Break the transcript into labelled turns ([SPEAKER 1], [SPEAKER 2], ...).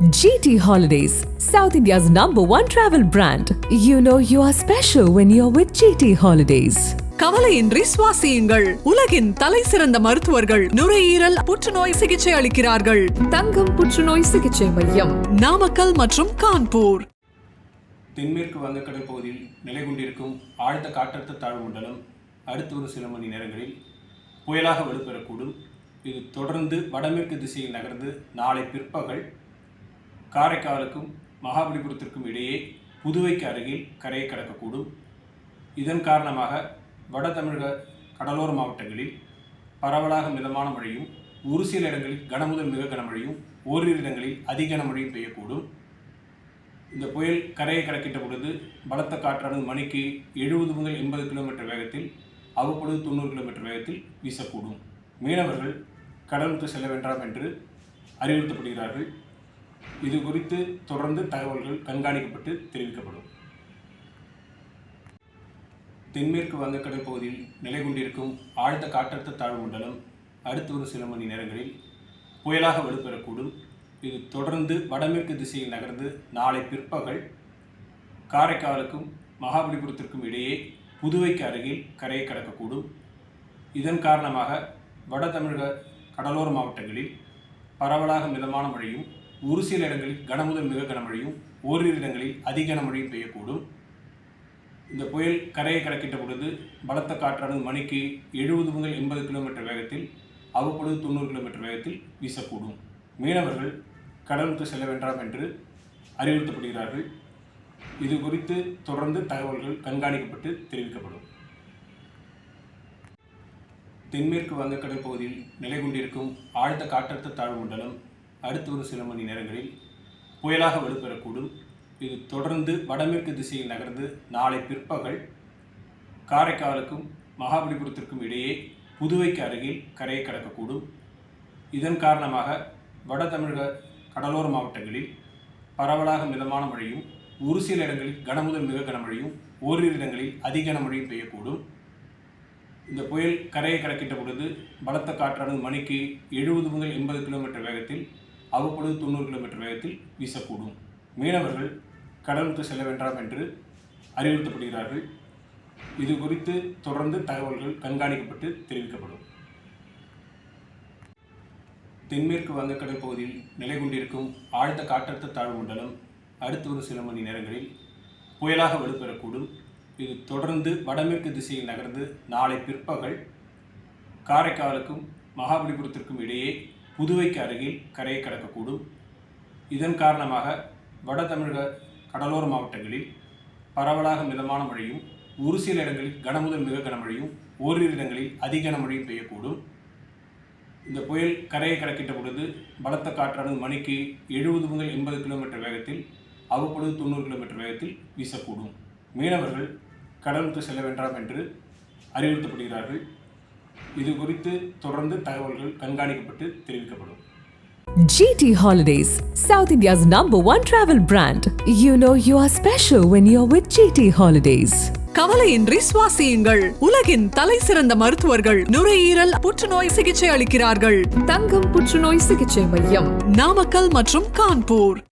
[SPEAKER 1] GT Holidays, South India's number one travel brand. You know you are special when you're with GT Holidays.
[SPEAKER 2] கவலையின்றி சுவாசியுங்கள். உலகின் தலை சிறந்த மருத்துவர்கள் நுரையீரல் புற்றுநோய் சிகிச்சை அளிக்கிறார்கள்.
[SPEAKER 3] தங்கம் புற்றுநோய் சிகிச்சை மையம்.
[SPEAKER 2] நாமக்கல் மற்றும் கான்பூர்.
[SPEAKER 4] தென்மேற்கு வங்கக்கடல் பகுதியில் நிலை கொண்டிருக்கும் ஆழ்ந்த காற்றழுத்த தாழ்வு மண்டலம் அடுத்து வரும் சில மணி நேரங்களில் புயலாக வலுப்பெறக்கூடும். இது தொடர்ந்து வடமேற்கு திசையில் நகர்ந்து நாளை பிற்பகல் காரைக்காலுக்கும் மகாபலிபுரத்திற்கும் இடையே புதுவைக்கு அருகில் கரையை கடக்கக்கூடும். இதன் காரணமாக வட தமிழக கடலோர மாவட்டங்களில் பரவலாக மிதமான மழையும் ஒரு சில இடங்களில் கனமுதல் மிக கனமழையும் ஓரிரு இடங்களில் அதிக கனமழையும் பெய்யக்கூடும். இந்த புயல் கரையை கடக்கின்ற பொழுது பலத்த காற்றானது மணிக்கு எழுபது முதல் எண்பது கிலோமீட்டர் வேகத்தில் அவ்வப்பொழுது தொண்ணூறு கிலோமீட்டர் வேகத்தில் வீசக்கூடும். மீனவர்கள் கடலுக்கு செல்ல வேண்டாம் என்று அறிவுறுத்தப்படுகிறார்கள். இது குறித்து தொடர்ந்து தகவல்கள் கண்காணிக்கப்பட்டு தெரிவிக்கப்படும். தென்மேற்கு வங்கக்கடல் பகுதியில் நிலை கொண்டிருக்கும் ஆழ்ந்த காற்றழுத்த தாழ்வு மண்டலம் அடுத்து வரும் சில மணி நேரங்களில் புயலாக வலுப்பெறக்கூடும். இது தொடர்ந்து வடமேற்கு திசையில் நகர்ந்து நாளை பிற்பகல் காரைக்காலுக்கும் மகாபலிபுரத்திற்கும் இடையே புதுவைக்கு அருகில் கரையை கடக்கக்கூடும். இதன் காரணமாக வட தமிழக கடலோர மாவட்டங்களில் பரவலாக மிதமான மழையும் ஒரு சில இடங்களில் கனமுதல் மிக கனமழையும் ஓரிரு இடங்களில் அதிக கனமழையும் பெய்யக்கூடும். இந்த புயல் கரையை கடக்கிட்ட பொழுது பலத்த காற்றானது மணிக்கு எழுபது முதல் எண்பது கிலோமீட்டர் வேகத்தில் அவ்வப்பொழுது தொண்ணூறு கிலோமீட்டர் வேகத்தில் வீசக்கூடும். மீனவர்கள் கடலுக்கு செல்ல வேண்டாம் என்று அறிவுறுத்தப்படுகிறார்கள். இது குறித்து தொடர்ந்து தகவல்கள் கண்காணிக்கப்பட்டு தெரிவிக்கப்படும். தென்மேற்கு வங்கக்கடல் பகுதியில் நிலை கொண்டிருக்கும் ஆழ்ந்த காற்றழுத்த தாழ்வு மண்டலம் அடுத்து ஒரு சில மணி நேரங்களில் புயலாக வலுப்பெறக்கூடும். இது தொடர்ந்து வடமேற்கு திசையில் நகர்ந்து நாளை பிற்பகல் காரைக்காலுக்கும் மகாபலிபுரத்திற்கும் இடையே புதுவைக்கு அருகில் கரையை கடக்கக்கூடும். இதன் காரணமாக வட தமிழக கடலோர மாவட்டங்களில் பரவலாக மிதமான மழையும் ஒரு சில இடங்களில் கனமுதல் மிக கனமழையும் ஓரிரு இடங்களில் அதிக கனமழையும் பெய்யக்கூடும். இந்த புயல் கரையை கடக்கின்ற பொழுது பலத்த காற்றானது மணிக்கு எழுபது முதல் எண்பது கிலோமீட்டர் வேகத்தில் அவ்வப்பொழுது தொண்ணூறு கிலோமீட்டர் வேகத்தில் வீசக்கூடும். மீனவர்கள் கடலுக்கு செல்ல வேண்டாம் என்று அறிவுறுத்தப்படுகிறார்கள். இது குறித்து தொடர்ந்து தகவல்கள் கண்காணிக்கப்பட்டு தெரிவிக்கப்படும். தென்மேற்கு வங்கக்கடல் பகுதியில் நிலை கொண்டிருக்கும் ஆழ்ந்த காற்றழுத்த தாழ்வு மண்டலம் அடுத்து ஒரு சில மணி நேரங்களில் புயலாக வலுப்பெறக்கூடும். இது தொடர்ந்து வடமேற்கு திசையில் நகர்ந்து நாளை பிற்பகல் காரைக்காலுக்கும் மகாபலிபுரத்திற்கும் இடையே புதுவைக்கு அருகில் கரையை கடக்கக்கூடும். இதன் காரணமாக வட தமிழக கடலோர மாவட்டங்களில் பரவலாக மிதமான மழையும் ஒரு சில இடங்களில் கனமுதல் மிக கனமழையும் ஓரிரு இடங்களில் அதிக கனமழையும் பெய்யக்கூடும். இந்த புயல் கரையை கடக்கின்ற பொழுது பலத்த காற்றானது மணிக்கு எழுபது முதல் எண்பது கிலோமீட்டர் வேகத்தில் அவ்வப்பொழுது தொண்ணூறு கிலோமீட்டர் வேகத்தில் வீசக்கூடும். மீனவர்கள் கடலுக்கு செல்ல வேண்டாம் என்று அறிவுறுத்தப்படுகிறார்கள். இது குறித்து தொடர்ந்து தகவல்கள் கண்காணிக்கப்பட்டு தெரிவிக்கப்படும்
[SPEAKER 1] GT Holidays, South India's number one travel brand. You know you are special when you're with GT Holidays.
[SPEAKER 2] கவலையின்றி சுவாசியுங்கள் உலகின் தலை சிறந்த மருத்துவர்கள் நுரையீரல் புற்றுநோய் சிகிச்சை அளிக்கிறார்கள்
[SPEAKER 3] தங்கம் புற்றுநோய் சிகிச்சை மையம்
[SPEAKER 2] நாமக்கல் மற்றும் கான்பூர்